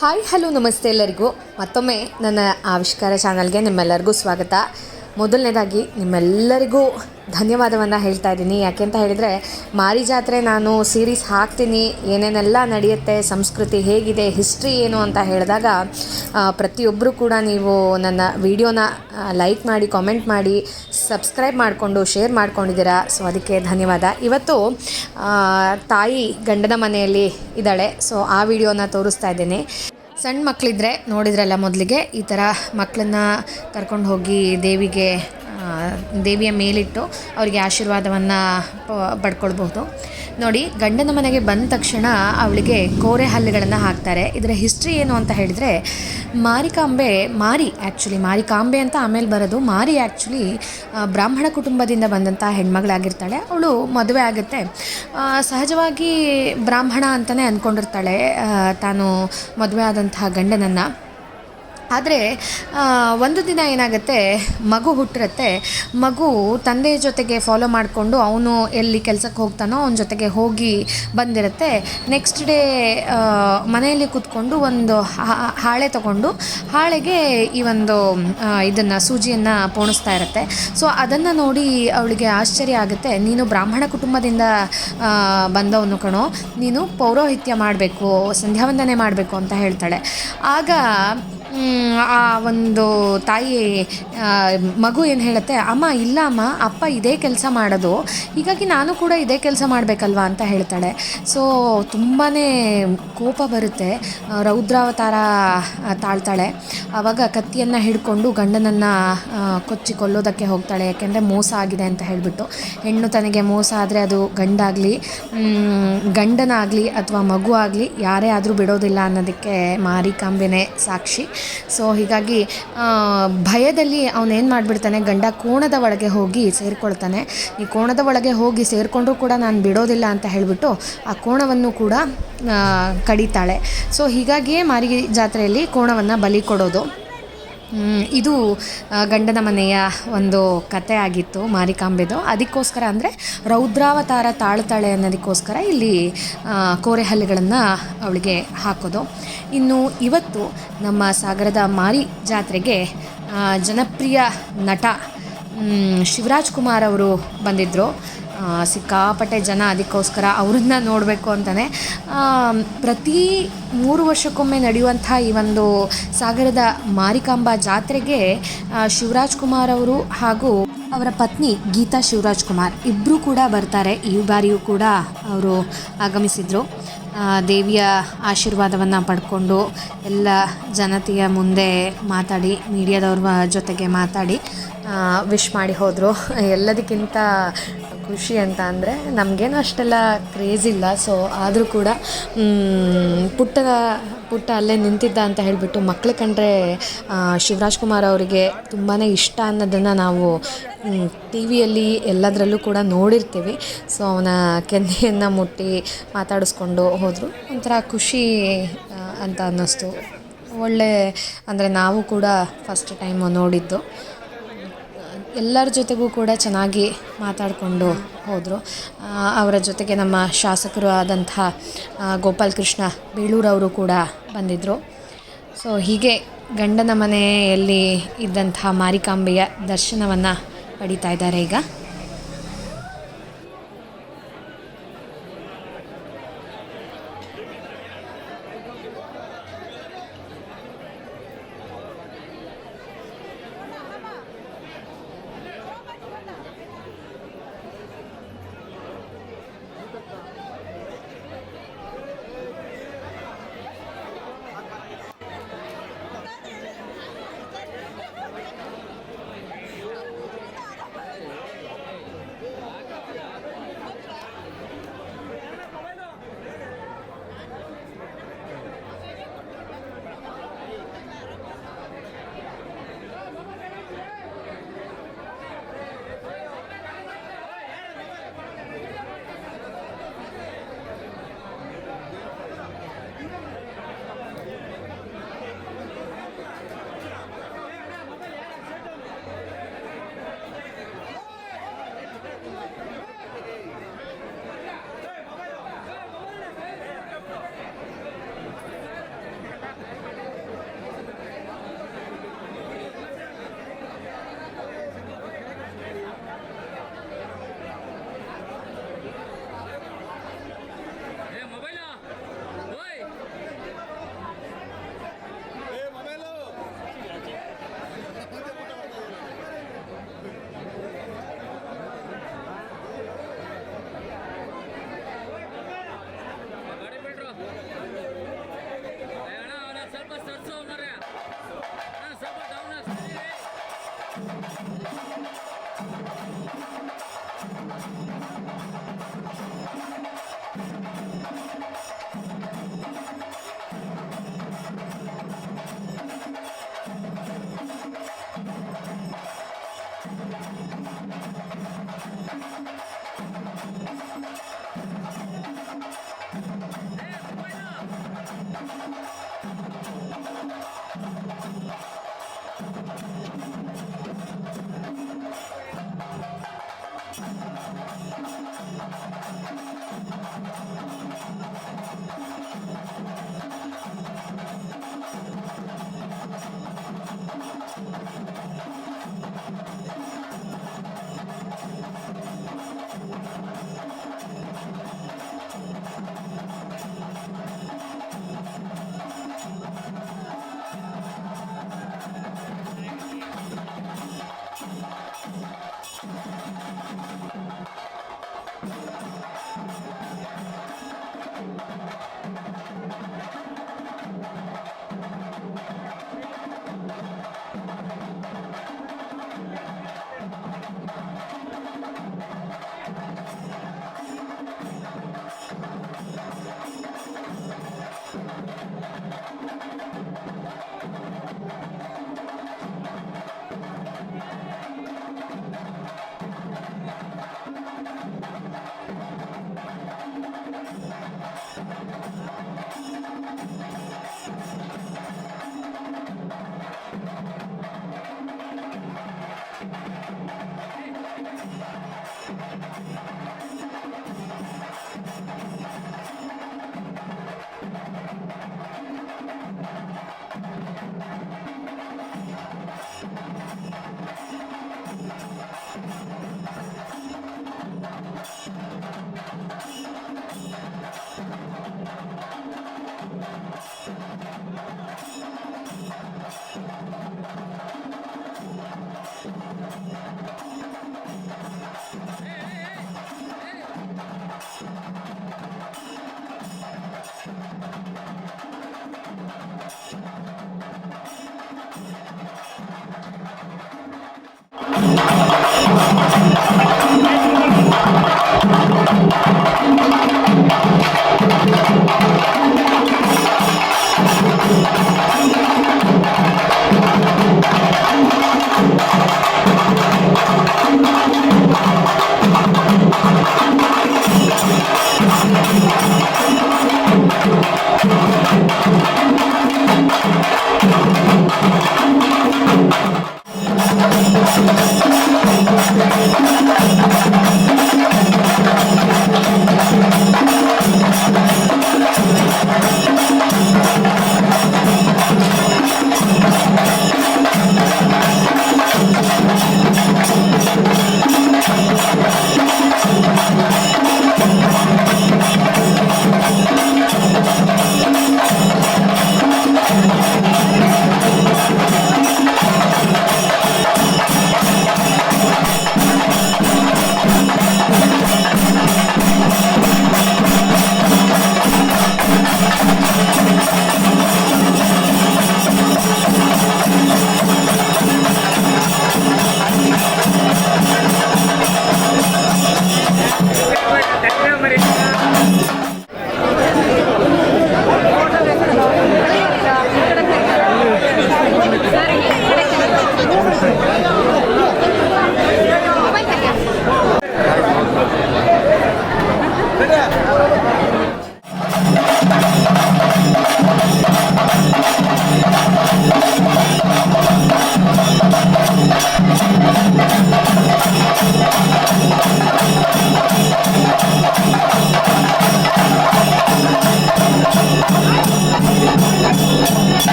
Hi hello ನಮಸ್ತೆ ಎಲ್ಲರಿಗೂ. ಮತ್ತೊಮ್ಮೆ ನನ್ನ ಆವಿಷ್ಕಾರ ಚಾನಲ್ಗೆ ನಿಮ್ಮೆಲ್ಲರಿಗೂ ಸ್ವಾಗತ. ಮೊದಲನೇದಾಗಿ ನಿಮ್ಮೆಲ್ಲರಿಗೂ ಧನ್ಯವಾದವನ್ನು ಹೇಳ್ತಾ ಇದ್ದೀನಿ. ಯಾಕೆ ಅಂತ ಹೇಳಿದರೆ, ಮಾರಿ ಜಾತ್ರೆ ನಾನು ಸೀರೀಸ್ ಹಾಕ್ತೀನಿ, ಏನೇನೆಲ್ಲ ನಡೆಯುತ್ತೆ, ಸಂಸ್ಕೃತಿ ಹೇಗಿದೆ ಹಿಸ್ಟ್ರಿ ಏನು ಅಂತ ಹೇಳಿದಾಗ ಪ್ರತಿಯೊಬ್ಬರು ಕೂಡ ನೀವು ನನ್ನ ವಿಡಿಯೋನ ಲೈಕ್ ಮಾಡಿ ಕಾಮೆಂಟ್ ಮಾಡಿ ಸಬ್ಸ್ಕ್ರೈಬ್ ಮಾಡಿಕೊಂಡು ಶೇರ್ ಮಾಡ್ಕೊಂಡಿದ್ದೀರಾ. ಸೊ ಅದಕ್ಕೆ ಧನ್ಯವಾದ. ಇವತ್ತು ತಾಯಿ ಗಂಡನ ಮನೆಯಲ್ಲಿ ಇದ್ದಾಳೆ. ಸೊ ಆ ವಿಡಿಯೋನ ತೋರಿಸ್ತಾ ಇದ್ದೀನಿ. ಸಣ್ಣ ಮಕ್ಕಳಿದ್ರೆ ನೋಡಿದ್ರಲ್ಲ ಮೊದಲಿಗೆ, ಈ ಥರ ಮಕ್ಕಳನ್ನ ಕರ್ಕೊಂಡು ಹೋಗಿ ದೇವಿಗೆ ದೇವಿಯ ಮೇಲಿಟ್ಟು ಅವರಿಗೆ ಆಶೀರ್ವಾದವನ್ನು ಪಡ್ಕೊಳ್ಬಹುದು. ನೋಡಿ, ಗಂಡನ ಮನೆಗೆ ಬಂದ ತಕ್ಷಣ ಅವಳಿಗೆ ಕೋರೆ ಹಲ್ಲುಗಳನ್ನು ಹಾಕ್ತಾರೆ. ಇದರ ಹಿಸ್ಟ್ರಿ ಏನು ಅಂತ ಹೇಳಿದರೆ, ಮಾರಿಕಾಂಬೆ, ಮಾರಿ ಆ್ಯಕ್ಚುಲಿ ಮಾರಿಕಾಂಬೆ ಅಂತ ಆಮೇಲೆ ಬರೋದು, ಮಾರಿ ಆ್ಯಕ್ಚುಲಿ ಬ್ರಾಹ್ಮಣ ಕುಟುಂಬದಿಂದ ಬಂದಂಥ ಹೆಣ್ಮಗಳಾಗಿರ್ತಾಳೆ. ಅವಳು ಮದುವೆ ಆಗುತ್ತೆ. ಸಹಜವಾಗಿ ಬ್ರಾಹ್ಮಣ ಅಂತಲೇ ಅಂದ್ಕೊಂಡಿರ್ತಾಳೆ ತಾನು ಮದುವೆ ಆದಂತಹ ಗಂಡನನ್ನು. ಆದರೆ ಒಂದು ದಿನ ಏನಾಗುತ್ತೆ, ಮಗು ಹುಟ್ಟಿರುತ್ತೆ. ಮಗು ತಂದೆಯ ಜೊತೆಗೆ ಫಾಲೋ ಮಾಡಿಕೊಂಡು ಅವನು ಎಲ್ಲಿ ಕೆಲಸಕ್ಕೆ ಹೋಗ್ತಾನೋ ಅವನ ಜೊತೆಗೆ ಹೋಗಿ ಬಂದಿರುತ್ತೆ. ನೆಕ್ಸ್ಟ್ ಡೇ ಮನೆಯಲ್ಲಿ ಕೂತ್ಕೊಂಡು ಒಂದು ಹಾಳೆ ತಗೊಂಡು ಹಾಳೆಗೆ ಈ ಒಂದು ಇದನ್ನು, ಸೂಜಿಯನ್ನು ಪೋಣಿಸ್ತಾ ಇರುತ್ತೆ. ಸೊ ಅದನ್ನು ನೋಡಿ ಅವಳಿಗೆ ಆಶ್ಚರ್ಯ ಆಗುತ್ತೆ. ನೀನು ಬ್ರಾಹ್ಮಣ ಕುಟುಂಬದಿಂದ ಬಂದವನು ಕಣೋ. ನೀನು ಪೌರೋಹಿತ್ಯ ಮಾಡಬೇಕು, ಸಂಧ್ಯಾವಂದನೆ ಮಾಡಬೇಕು ಅಂತ ಹೇಳ್ತಾಳೆ. ಆಗ ಆ ಒಂದು ತಾಯಿ ಮಗು ಏನು ಹೇಳುತ್ತೆ, ಅಮ್ಮ ಇಲ್ಲ ಅಮ್ಮ ಅಪ್ಪ ಇದೇ ಕೆಲಸ ಮಾಡೋದು. ಹೀಗಾಗಿ ನಾನು ಕೂಡ ಇದೇ ಕೆಲಸ ಮಾಡಬೇಕಲ್ವಾ? ಅಂತ ಹೇಳ್ತಾಳೆ. ಸೊ ತುಂಬಾ ಕೋಪ ಬರುತ್ತೆ. ರೌದ್ರಾವತಾರ ತಾಳ್ತಾಳೆ. ಆವಾಗ ಕತ್ತಿಯನ್ನು ಹಿಡ್ಕೊಂಡು ಗಂಡನನ್ನು ಕೊಚ್ಚಿ ಕೊಲ್ಲೋದಕ್ಕೆ ಹೋಗ್ತಾಳೆ. ಯಾಕೆಂದರೆ ಮೋಸ ಆಗಿದೆ ಅಂತ ಹೇಳಿಬಿಟ್ಟು. ಹೆಣ್ಣು ತನಗೆ ಮೋಸ ಆದರೆ ಅದು ಗಂಡಾಗಲಿ ಗಂಡನಾಗಲಿ ಅಥವಾ ಮಗು ಆಗಲಿ, ಯಾರೇ ಆದರೂ ಬಿಡೋದಿಲ್ಲ ಅನ್ನೋದಕ್ಕೆ ಮಾರಿಕಾಂಬೆನೇ ಸಾಕ್ಷಿ. ಸೊ ಹೀಗಾಗಿ ಭಯದಲ್ಲಿ ಅವನೇನು ಮಾಡಿಬಿಡ್ತಾನೆ, ಗಂಡ ಕೋಣದ ಒಳಗೆ ಹೋಗಿ ಸೇರಿಕೊಳ್ತಾನೆ. ಈ ಕೋಣದ ಒಳಗೆ ಹೋಗಿ ಸೇರಿಕೊಂಡ್ರೂ ಕೂಡ ನಾನು ಬಿಡೋದಿಲ್ಲ ಅಂತ ಹೇಳಿಬಿಟ್ಟು ಆ ಕೋಣವನ್ನು ಕೂಡ ಕಡಿತಾಳೆ. ಸೊ ಹೀಗಾಗಿಯೇ ಮಾರಿಗೆ ಜಾತ್ರೆಯಲ್ಲಿ ಕೋಣವನ್ನು ಬಲಿ ಕೊಡೋದು. ಇದು ಗಂಡನ ಮನೆಯ ಒಂದು ಕತೆ ಆಗಿತ್ತು, ಮಾರಿಕಾಂಬೆದು. ಅದಕ್ಕೋಸ್ಕರ ಅಂದರೆ ರೌದ್ರಾವತಾರ ತಾಳ್ತಾಳೆ ಅನ್ನೋದಕ್ಕೋಸ್ಕರ ಇಲ್ಲಿ ಕೋರೆಹಲ್ಲುಗಳನ್ನು ಕೋರೆ ಹಲ್ಲುಗಳನ್ನು ಅವಳಿಗೆ ಹಾಕೋದು. ಇನ್ನು ಇವತ್ತು ನಮ್ಮ ಸಾಗರದ ಮಾರಿ ಜಾತ್ರೆಗೆ ಜನಪ್ರಿಯ ನಟ ಶಿವರಾಜ್ ಕುಮಾರ್ ಅವರು ಬಂದಿದ್ದರು ಸಿಕ್ಕಾಪಟ್ಟೆ ಜನ ಅದಕ್ಕೋಸ್ಕರ ಅವ್ರನ್ನ ನೋಡಬೇಕು ಅಂತಲೇ ಪ್ರತಿ ಮೂರು ವರ್ಷಕ್ಕೊಮ್ಮೆ ನಡೆಯುವಂಥ ಈ ಒಂದು ಸಾಗರದ ಮಾರಿಕಾಂಬಾ ಜಾತ್ರೆಗೆ ಶಿವರಾಜ್ ಕುಮಾರ್ ಅವರು ಹಾಗೂ ಅವರ ಪತ್ನಿ ಗೀತಾ ಶಿವರಾಜ್ ಕುಮಾರ್ ಇಬ್ಬರೂ ಕೂಡ ಬರ್ತಾರೆ. ಈ ಬಾರಿಯೂ ಕೂಡ ಅವರು ಆಗಮಿಸಿದರು. ದೇವಿಯ ಆಶೀರ್ವಾದವನ್ನು ಪಡ್ಕೊಂಡು ಎಲ್ಲ ಜನತೆಯ ಮುಂದೆ ಮಾತಾಡಿ, ಮೀಡಿಯಾದವ್ರ ಜೊತೆಗೆ ಮಾತಾಡಿ ವಿಶ್ ಮಾಡಿ ಹೋದರು. ಎಲ್ಲದಕ್ಕಿಂತ ಖುಷಿ ಅಂತ ಅಂದರೆ ನಮಗೇನು ಅಷ್ಟೆಲ್ಲ ಕ್ರೇಜ್ ಇಲ್ಲ. ಸೊ ಆದರೂ ಕೂಡ ಪುಟ್ಟ ಪುಟ್ಟ ಅಲ್ಲೇ ನಿಂತಿದ್ದ ಅಂತ ಹೇಳಿಬಿಟ್ಟು ಮಕ್ಕಳು ಕಂಡ್ರೆ ಶಿವರಾಜ್ ಕುಮಾರ್ ಅವರಿಗೆ ತುಂಬಾ ಇಷ್ಟ ಅನ್ನೋದನ್ನು ನಾವು ಟಿ ವಿಯಲ್ಲಿ ಎಲ್ಲದರಲ್ಲೂ ಕೂಡ ನೋಡಿರ್ತೀವಿ. ಸೊ ಅವನ ಕೆನ್ನೆಯನ್ನು ಮುಟ್ಟಿ ಮಾತಾಡಿಸ್ಕೊಂಡು ಹೋದರು. ಒಂಥರ ಖುಷಿ ಅಂತ ಅನ್ನಿಸ್ತು. ಒಳ್ಳೆ, ಅಂದರೆ ನಾವು ಕೂಡ ಫಸ್ಟ್ ಟೈಮ್ ನೋಡಿದ್ದು. ಎಲ್ಲರ ಜೊತೆಗೂ ಕೂಡ ಚೆನ್ನಾಗಿ ಮಾತಾಡಿಕೊಂಡು ಹೋದರು. ಅವರ ಜೊತೆಗೆ ನಮ್ಮ ಶಾಸಕರು ಆದಂಥ ಗೋಪಾಲ್ ಕೃಷ್ಣ ಬೇಳೂರವರು ಕೂಡ ಬಂದಿದ್ದರು ಸೊ ಹೀಗೆ ಗಂಡನ ಮನೆಯಲ್ಲಿ ಇದ್ದಂಥ ಮಾರಿಕಾಂಬೆಯ ದರ್ಶನವನ್ನು ಪಡಿತಾ ಇದ್ದಾರೆ ಈಗ.